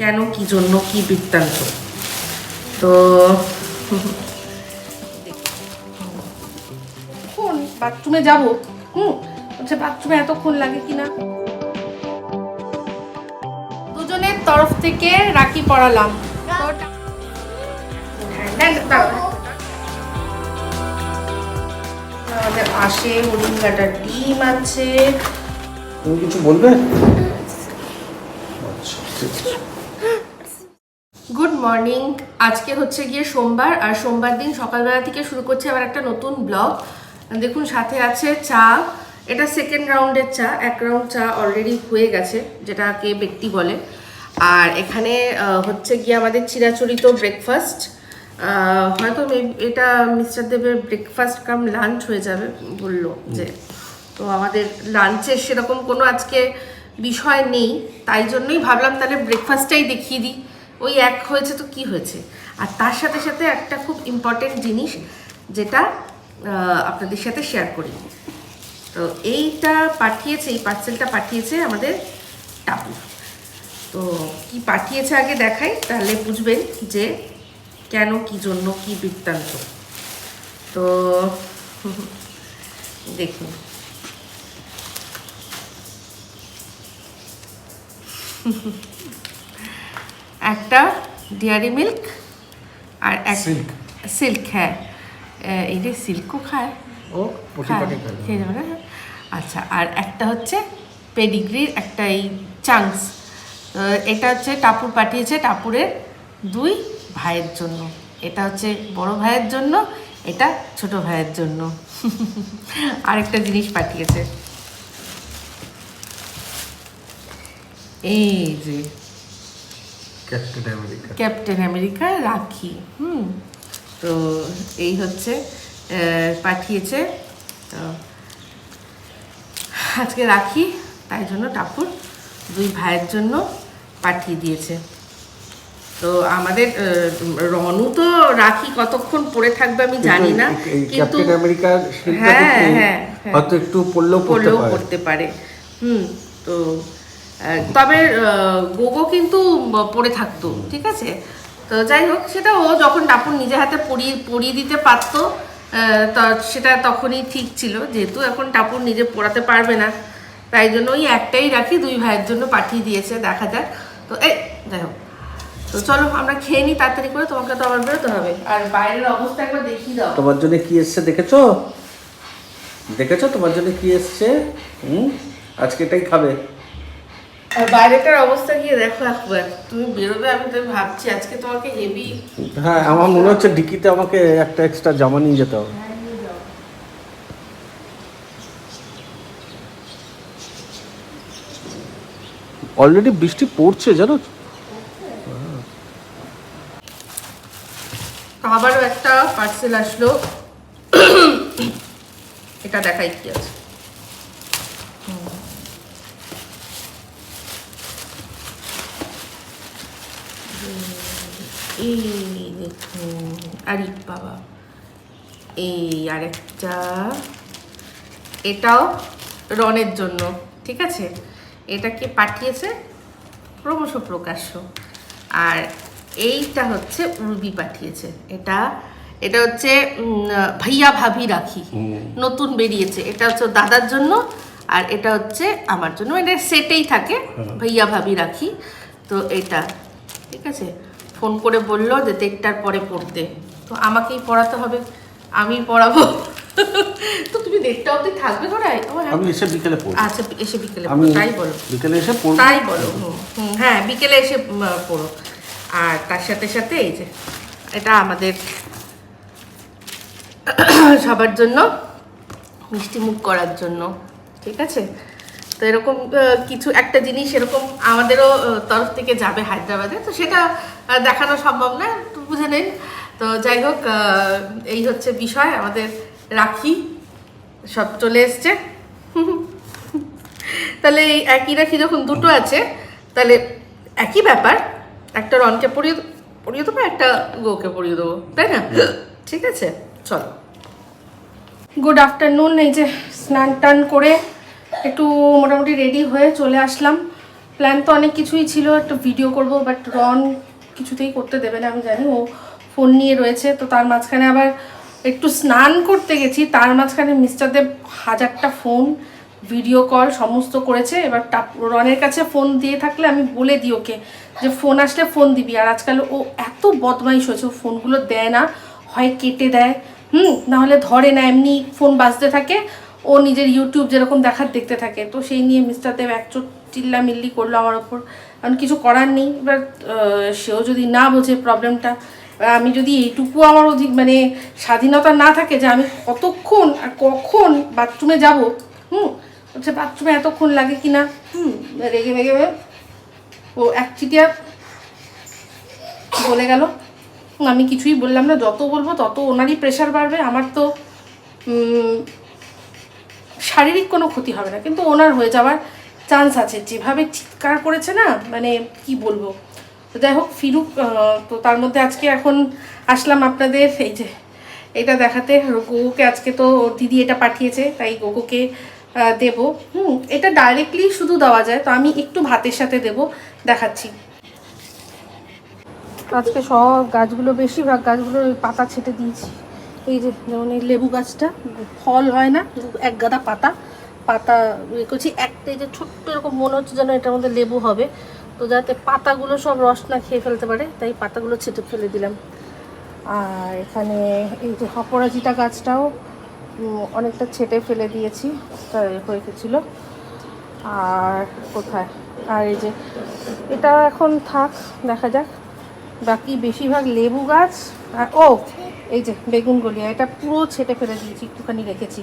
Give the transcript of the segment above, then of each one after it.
কেন কি জন্য কি বৃত্তান্ত? তো বাথরুমে যাব? হুম হচ্ছে বাথরুমে এতক্ষণ লাগে কিনা? দুজনের তরফ থেকে রাখি পড়ালাম হ্যাঁ, আমাদের আসে হরিঙ্গাটার ডিম আছে। তুমি কিছু বলবে? আচ্ছা ঠিক আছে। মর্নিং আজকে হচ্ছে গিয়ে সোমবার, আর সোমবার দিন সকালবেলা থেকে শুরু করছে আবার একটা নতুন ব্লগ দেখুন, সাথে আছে চা। এটা সেকেন্ড রাউন্ডের চা, এক রাউন্ড চা অলরেডি হয়ে গেছে, যেটাকে ব্যক্তি বলে। আর এখানে হচ্ছে গিয়ে আমাদের চিরাচরিত ব্রেকফাস্ট হয়তো এটা মিস্টার দেবের ব্রেকফাস্ট কাম লাঞ্চ হয়ে যাবে, বলল যে। তো আমাদের লাঞ্চের সেরকম কোনো আজকে বিষয় নেই, তাই জন্যই ভাবলাম তাহলে ব্রেকফাস্টটাই দেখিয়ে দিই। ওই এক হয়েছে তো কি হয়েছে? আর তার সাথে সাথে একটা খুব ইম্পর্টেন্ট জিনিস যেটা আপনাদের সাথে শেয়ার করি। তো এইটা পাঠিয়েছে, এই পার্সেলটা পাঠিয়েছে আমাদের টাপু। তো কি পাঠিয়েছে আগে দেখাই, তাহলে বুঝবেন যে কেন, কি জন্য, কি বৃত্তান্ত। তো দেখুন। একটা ডেয়ারি মিল্ক আর এক. সিল্ক হ্যাঁ। এই যে সিল্কও খায়। ও খেয়ে। যাবে না? আচ্ছা আর একটা হচ্ছে পেডিগ্রির একটা এই চাংস এটা হচ্ছে টাপুর পাঠিয়েছে টাপুরের দুই ভাইয়ের জন্য। এটা হচ্ছে বড় ভাইয়ের জন্য এটা ছোট ভাইয়ের জন্য। আরেকটা জিনিস পাঠিয়েছে। এই যে ক্যাপ্টেন আমেরিকা ক্যাপ্টেন আমেরিকা রাখি হুম। তো এই হচ্ছে পাঠিয়েছে। তো আজকে রাখি তাই জন্য টাপুর দুই ভাইয়ের জন্য পাঠিয়ে দিয়েছে। তো আমাদের রনু তো রাখি কতক্ষণ পরে থাকবে আমি জানি না কিন্তু আমেরিকার হ্যাঁ, হ্যাঁ, হ্যাঁ। হয়তো একটু পড়লেও পড়তে পড়লেও পারে। পড়তে পারে। হুম তো তবে গোগো কিন্তু পড়ে থাকতো, ঠিক আছে? তো যাই হোক, সেটা ও যখন টাপুর নিজে হাতে পরিয়ে পরিয়ে দিতে পারতো সেটা তখনই ঠিক ছিল, যেহেতু এখন টাপুর নিজে পড়াতে পারবে না। তাই জন্য ওই একটাই রাখি, দুই ভাইয়ের জন্য পাঠিয়ে দিয়েছে, দেখা যাক। তো এই, যাই হোক। তো চলো, আমরা খেয়ে নিই তাড়াতাড়ি করে, তোমাকে তো আবার বেরোতে হবে। আর বাইরের অবস্থা একবার দেখিয়ে দাও। তোমার জন্য কি এসছে, দেখেছ? দেখেছ তোমার জন্য কি এসছে? হুম? আজকে এটাই খাবে। আর বাইরেটার অবস্থা গিয়ে দেখো একবার। তুমি বেরোবে আমি তো ভাবছি আজকে তোমাকে হেভি হ্যাঁ আমার মনে হচ্ছে ডিকিতে আমাকে একটা এক্সট্রা জামা নিয়ে যেতে হবে। অলরেডি বৃষ্টি পড়ছে জানো? আবারও একটা পার্সেল আসলো। এটা দেখাই কি আছে। এই দেখুন আরে বাবা এই আরেকটা এটাও রনের জন্য ঠিক আছে এটাকে পাঠিয়েছে ক্রমশ প্রকাশ্য। আর এইটা হচ্ছে উর্বি পাঠিয়েছে। এটা এটা হচ্ছে ভাইয়া ভাবি রাখি। নতুন বেরিয়েছে। এটা হচ্ছে দাদার জন্য আর এটা হচ্ছে আমার জন্য। এটা সেটেই থাকে ভাইয়া ভাবি রাখি। তো এটা ঠিক আছে? ফোন করে বলল যে দেড়টার পরে পড়তে। তো আমাকেই পড়াতে হবে। আমি পড়াবো। তো তুমি দেড়টা অবধি থাকবে ঘরে আমি এসে বিকেলে পড়ব। আচ্ছা এসে বিকেলে তাই বলো। বিকেলে এসে পড়ব। তাই বলো। হুম, হ্যাঁ বিকেলে এসে পড়ো। আর তার সাথে সাথে এই যে এটা আমাদের সবার জন্য মিষ্টি মুখ করার জন্য। ঠিক আছে? তো এরকম কিছু একটা জিনিস এরকম আমাদেরও তরফ থেকে যাবে হায়দ্রাবাদে। তো সেটা দেখানো সম্ভব না একটু বুঝে নিন তো যাই হোক এই হচ্ছে বিষয় আমাদের রাখি সব চলে এসছে। তাহলে এই একই রাখি যখন দুটো আছে তাহলে একই ব্যাপার একটা রনকে পরিয়ে পরিয়ে দেবো একটা গোকে পরিয়ে দেবো তাই না? ঠিক আছে চলো। গুড আফটারনুন এই যে স্নান টান করে একটু মোটামুটি রেডি হয়ে চলে আসলাম। প্ল্যান তো অনেক কিছুই ছিল, একটা ভিডিও করব বাট রন কিছুতেই করতে দেবে না, আমি জানি, ও ফোন নিয়ে রয়েছে, তো তার মাঝখানে আবার একটু স্নান করতে গেছি, তার মাঝখানে মিস্টার দেব হাজারটা ফোন ভিডিও কল সমস্ত করেছে, এবার রনের কাছে ফোন দিয়ে থাকলে আমি বলে দিই ওকে যে ফোন আসলে ফোন দিবি, আর আজকাল ও এত বদমাইশ হয়েছে, ও ফোনগুলো দেয় না, হয় কেটে দেয়, হুম নাহলে ধরে না, এমনি ফোন বাজতে থাকে ও নিজের ইউটিউব যেরকম দেখার দেখতে থাকে, তো সেই নিয়ে মিস্টার দেব একচোট চিল্লা মিল্লি করল আমার ওপর। কারণ কিছু করার নেই, এবার সেও যদি না বোঝে প্রবলেমটা আমি যদি এইটুকু আমার অধিক মানে স্বাধীনতা না থাকে যে আমি কতক্ষণ আর কখন বাথরুমে যাব, হুম, হচ্ছে বাথরুমে এতক্ষণ লাগে কি না, হুম, রেগে মেগে ও এক চিটিয়া বলে গেল আমি কিছুই বললাম না, যত বলব তত ওনারই প্রেশার বাড়বে, আমার তো শারীরিক কোনো ক্ষতি হবে না কিন্তু ওনার হয়ে যাওয়ার চান্স আছে। যেভাবে চিৎকার করেছে না মানে কি বলব? তো যাই হোক ফিরুক তো তার মধ্যে আজকে এখন আসলাম আপনাদের এই যে এটা দেখাতে। গোগোকে আজকে তো দিদি এটা পাঠিয়েছে তাই আহ, দেবো। হুম এটা ডাইরেক্টলি শুধু দেওয়া যায় তো আমি একটু ভাতের সাথে দেব দেখাচ্ছি। আজকে সব গাছগুলো বেশিরভাগ গাছগুলোর পাতা ছেটে দিয়েছি। এই যে যেমন এই লেবু গাছটা, ফল হয় না এক গাদা পাতা পাতা ইয়ে করছি, একটা যে ছোট্ট এরকম মনে হচ্ছে যেন এটার মধ্যে লেবু হবে। তো যাতে পাতাগুলো সব রস না খেয়ে ফেলতে পারে, তাই পাতাগুলো ছেটে ফেলে দিলাম। আর এখানে এই যে অপরাজিতা গাছটাও অনেকটা ছেটে ফেলে দিয়েছি হয়ে গেছিল। আর কোথায়? আর এই যে, এটা এখন থাক, দেখা যাক। বাকি বেশিরভাগ লেবু গাছ আর, ও, এই যে বেগুন গলিয়া, এটা পুরো ছেটে ফেলে দিয়েছি, একটুখানি রেখেছি।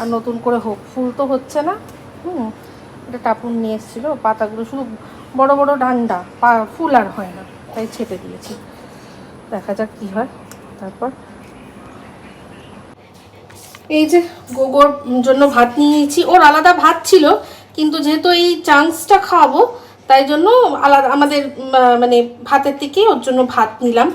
আর নতুন করে হোক, ফুল তো হচ্ছে না। হুম, এটা টাপুন নিয়ে এসেছিল, পাতাগুলো শুধু বড় বড় ডান্ডা, পা, ফুল আর হয় না, তাই ছেটে দিয়েছি। দেখা যাক কি হয়, তারপর। এই যে গোগোর জন্য ভাত নিয়ে নিয়েছি ওর আলাদা ভাত ছিল, কিন্তু যেহেতু এই চান্সটা খাওয়াবো তাই জন্য আলাদা, আমাদের মানে ভাতের থেকে ওর জন্য ভাত নিলাম।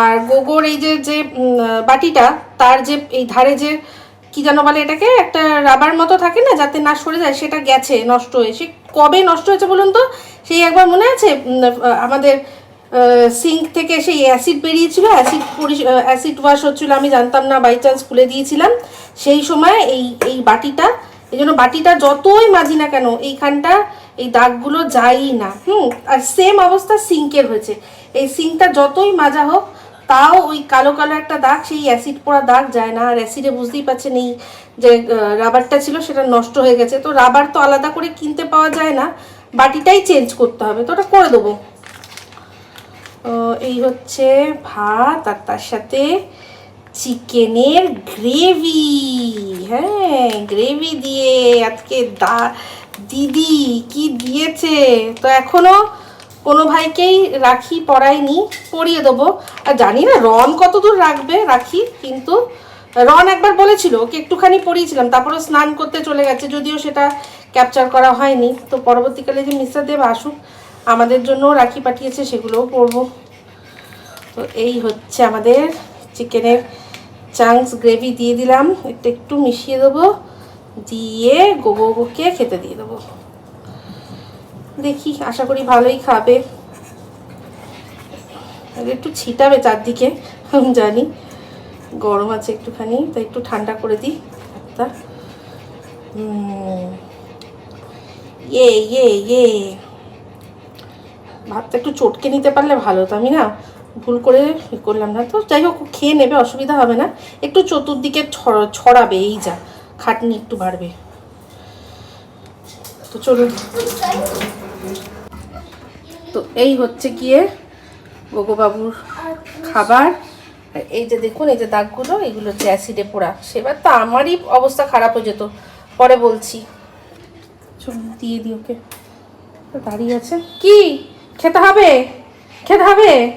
আর গোগোর এই যে যে বাটিটা, তার যে এই ধারে যে, কি যেন বলে এটাকে, একটা রাবার মতো থাকে না, যাতে না সরে যায়, সেটা গেছে, নষ্ট হয়ে। সে কবে নষ্ট হয়েছে বলুন তো? সেই একবার মনে আছে? আমাদের সিঙ্ক থেকে সেই অ্যাসিড বেরিয়েছিল অ্যাসিড পরি অ্যাসিড ওয়াশ হচ্ছিল, আমি জানতাম না বাই চান্স খুলে দিয়েছিলাম। সেই সময় এই এই বাটিটা এই জন্য বাটিটা যতই মাজি না কেন, এইখানটা এই দাগগুলো যায়ই না। হুম, আর সেম অবস্থা সিঙ্কের হয়েছে। এই সিঙ্কটা যতই মাজা হোক, তাও ওই কালো কালো একটা দাগ, সেই অ্যাসিড পোড়া দাগ যায় না। আর অ্যাসিডে বুঝতেই পারছেন এই যে রাবারটা ছিল, সেটা নষ্ট হয়ে গেছে। তো রাবার তো আলাদা করে কিনতে পাওয়া যায় না। বাটিটাই চেঞ্জ করতে হবে। তো ওটা করে দেবো। এই হচ্ছে ভাত, আর তার সাথে চিকেনের গ্রেভি হ্যাঁ গ্রেভি দিয়ে আজকে দা, দিদি কি দিয়েছে? তো এখনও কোনো ভাইকেই রাখি পরাইনি, পরিয়ে দেবো। আর জানি না, রন কতদূর রাখবে রাখি, কিন্তু রন একবার বলেছিল, ওকে একটুখানি পরিয়েছিলাম তারপরে স্নান করতে চলে গেছে, যদিও সেটা ক্যাপচার করা হয়নি। তো পরবর্তীকালে যে মিস্টার দেব আসুক, আমাদের জন্য রাখি পাঠিয়েছে, সেগুলোও পরবো। তো এই হচ্ছে আমাদের চিকেনের চাংস গ্রেভি দিয়ে দিলাম। একটু একটু মিশিয়ে দেবো। দিয়ে গোগোকে খেতে দিয়ে দেবো। দেখি, আশা করি ভালোই খাবে। একটু ছিটাবে চারদিকে, আমি জানি। গরম আছে একটুখানি, তাই একটু ঠান্ডা করে দিই ভাতটা। ইয়ে ইয়ে ইয়ে। ভাতটা একটু চটকে নিতে পারলে ভালো তো আমি না? ভুল করে ই করলাম না তো। যাই হোক, খেয়ে নেবে, অসুবিধা হবে না। একটু চতুর্দিকে ছড়- ছড়াবে এই যা, খাটনি একটু বাড়বে। তো চলুন। তো এই হচ্ছে গিয়ে গোগোবাবুর খাবার। এই যে দেখুন, এই যে দাগগুলো, এগুলো হচ্ছে অ্যাসিডে পোড়া। সেবার তো আমারই অবস্থা খারাপ হয়ে যেত। পরে বলছি। চলুন, দিয়ে দিই ওকে। দাঁড়িয়ে আছে। কি? খেতে হবে? খেতে হবে?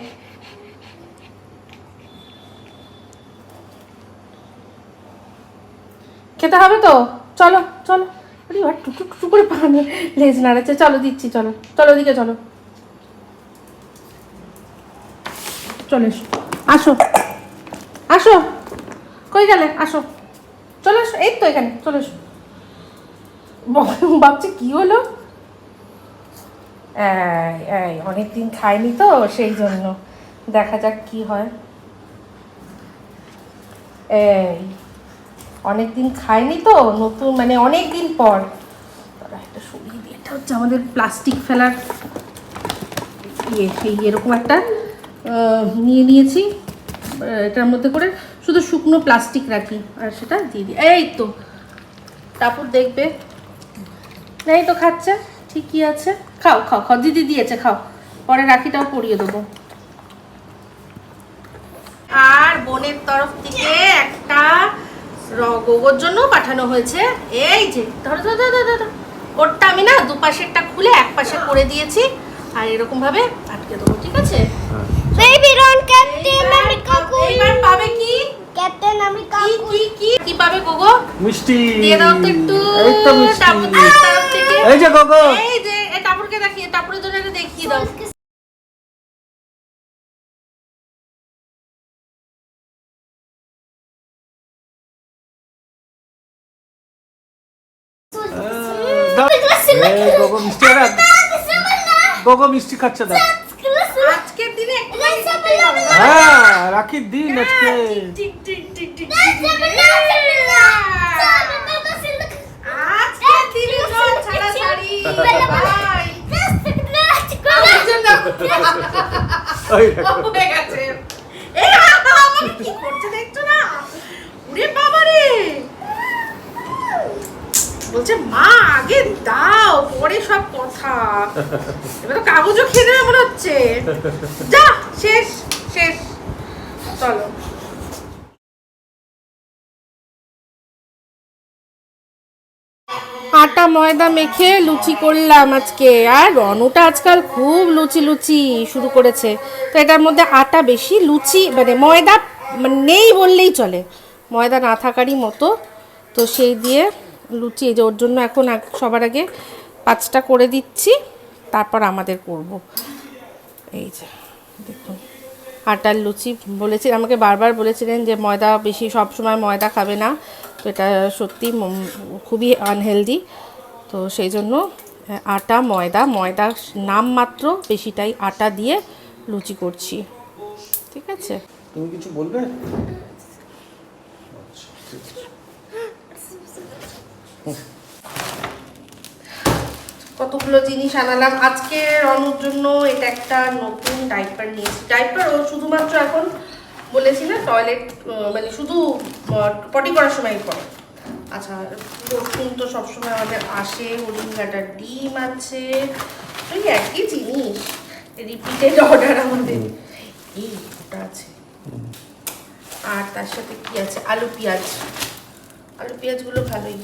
খেতে হবে তো? চলো চলো। আরে টুকু টুকু করে পানি লেজ নাড়াচ্ছে। চলো, দিচ্ছি, চলো। চলো দিকে চলো। চলে এসো। আসো। আসো। কই গেলে? আসো। চলে এসো। এই তো এখানে, চলে এসো। ভাবছি, কি হলো? এই, অনেকদিন খাইনি তো, সেই জন্য। দেখা যাক কি হয়। এই। অনেকদিন খাইনি তো, নতুন মানে অনেক দিন পর একটা সরিয়ে দিই। এটা হচ্ছে আমাদের প্লাস্টিক ফেলার ইয়ে এই এরকম একটা নিয়ে নিয়েছি। এটার মধ্যে করে শুধু শুকনো প্লাস্টিক রাখি, আর সেটা দিয়ে দিই। এই তো, তারপর দেখবে। এই তো খাচ্ছে, ঠিকই আছে। খাও খাও খাও, দিদি দিয়েছে, খাও। পরে রাখিটাও পরিয়ে দেবো। আর বোনের তরফ থেকে একটা র- গোগোর জন্য পাঠানো হয়েছে। এই যে ধরো ধরো ধরো ধরো, ওরটা আমি না দুপাশেরটা খুলে এক পাশে করে দিয়েছি। আর এরকম ভাবে আটকে দেবো ঠিক আছে? Baby, don't Captain America এইবার পাবে কি? Captain America কি কি কি? কি পাবে গোগো মিষ্টি। দিয়ে দাও তো একটু। এই তো মিষ্টি। টাপুর তরফ থেকে। এই যে গগো এই যে এই টাপুরকে দেখিয়ে টাপুরের জন্য এটা দেখিয়ে দাও। গগো মিষ্টি আর মিষ্টি খাচ্ছে দাও আজকের দিনে হ্যাঁ রাখির দিন আজকে। হয়ে এই আমাকে কি করছে দেখছ না ওরে বাবা রে বলছে, মা, আগে দাও, পরে সব কথা। এবার কাগজও খেয়ে দেবে মনে হচ্ছে। যা, শেষ শেষ। চলো। আটা, ময়দা মেখে লুচি করলাম আজকে। আর রনুটা আজকাল খুব লুচি লুচি শুরু করেছে। তো এটার মধ্যে আটা বেশি, লুচি মানে ময়দা মানে নেই বললেই চলে। ময়দা না থাকারই মতো। তো সেই দিয়ে লুচি এই যে ওর জন্য এখন সবার আগে পাঁচটা করে দিচ্ছি তারপর আমাদের করব। এই যে দেখুন আটার লুচি বলেছি আমাকে বারবার বলেছিলেন যে ময়দা বেশি সব সময় ময়দা খাবে না তো এটা সত্যি খুবই আনহেলদি তো সেই জন্য আটা ময়দা ময়দা নাম মাত্র বেশিটাই আটা দিয়ে লুচি করছি। ঠিক আছে? তুমি কিছু বলবে? কতগুলো জিনিস আনালাম। আজকে রনুর জন্য এটা একটা নতুন ডাইপার নিয়েছি। ডাইপার ও শুধুমাত্র এখন বলেছি না টয়লেট মানে শুধু পটি করার সময় পরে আচ্ছা রসুন তো সবসময় আমাদের আসে হরিঙ্গাটার ডিম আছে। ওই একই জিনিস রিপিটেড অর্ডার আমাদের। এই ওটা আছে। আর তার সাথে কি আছে? আলু পেঁয়াজ। আলু পেঁয়াজগুলো ভালোই।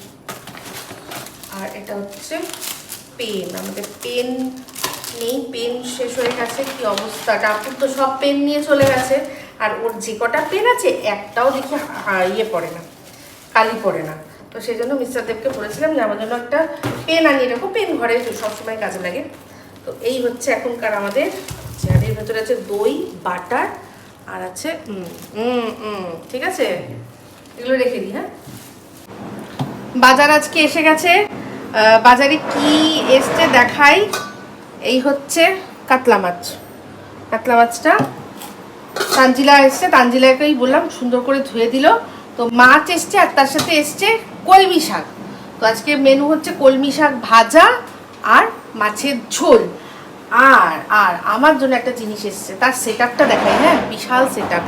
আর এটা হচ্ছে পেন, আমাদের পেন নেই, পেন শেষ হয়ে গেছে, কি অবস্থা? টাপুর তো সব পেন নিয়ে চলে গেছে, আর ওর যে কটা পেন আছে, একটাও দেখি ইয়ে পড়ে না, কালি পড়ে না। তো সেই জন্য মিস্টার দেবকে বলেছিলাম যে, আমার জন্য একটা পেন আনিয়ে রাখো, পেন ঘরে সবসময় কাজে লাগে। তো এই হচ্ছে এখনকার আমাদের চেয়ারের ভেতরে আছে দই, বাটার, আর আছে ঠিক আছে? এগুলো রেখে দিই হ্যাঁ? বাজার আজকে এসে গেছে। বাজারে কি এসছে দেখাই? এই হচ্ছে কাতলা মাছ। কাতলা মাছটা তানজিলা এসছে, তানজিলাকেই বললাম সুন্দর করে ধুয়ে দিল। তো মাছ এসছে আর তার সাথে এসছে কলমি শাক। তো আজকে মেনু হচ্ছে কলমি শাক ভাজা আর মাছের ঝোল। আর আর আমার জন্য একটা জিনিস এসছে, তার সেট আপটা দেখাই হ্যাঁ? বিশাল সেট আপ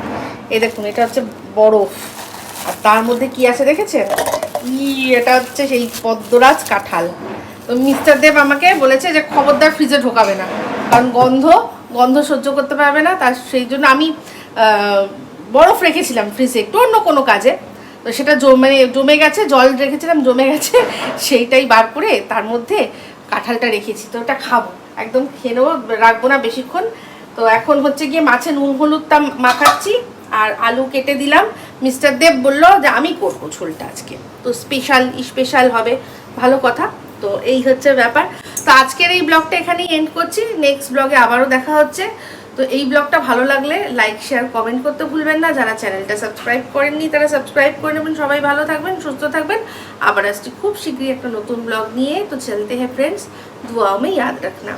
এই দেখুন, এটা হচ্ছে বরফ। আর তার মধ্যে কি আছে দেখেছেন? ই, এটা হচ্ছে সেই পদ্মরাজ কাঁঠাল। তো মিস্টার দেব আমাকে বলেছে যে খবরদার ফ্রিজে ঢোকাবে না। কারণ গন্ধ গন্ধ সহ্য করতে পারবে না, তার সেই জন্য আমি বরফ রেখেছিলাম ফ্রিজে, একটু অন্য কোনো কাজে। তো সেটা জমে জমে গেছে, জল রেখেছিলাম, জমে গেছে, সেইটাই বার করে তার মধ্যে কাঁঠালটা রেখেছি। তো ওটা খাব, একদম খেয়ে নেব, রাখব না বেশিক্ষণ। তো এখন হচ্ছে গিয়ে মাছে নুন হলুদটা মাখাচ্ছি, আর আলু কেটে দিলাম মিস্টার দেব বলল যে আমি করব ঝোলটা আজকে। তো স্পেশাল স্পেশাল হবে। ভালো কথা। তো এই হচ্ছে ব্যাপার। তো আজকের এই ব্লগটা এখানেই এন্ড করছি। নেক্সট ব্লগে আবারও দেখা হচ্ছে। তো এই ব্লগটা ভালো লাগলে লাইক শেয়ার কমেন্ট করতে ভুলবেন না। যারা চ্যানেলটা সাবস্ক্রাইব করেননি, তারা সাবস্ক্রাইব করে নেবেন। সবাই ভালো থাকবেন, সুস্থ থাকবেন। আবার আসছি খুব শীঘ্রই একটা নতুন ব্লগ নিয়ে। তো চলতে হ্যাঁ ফ্রেন্ডস দুয়াও মে ইয়াদ রাখনা।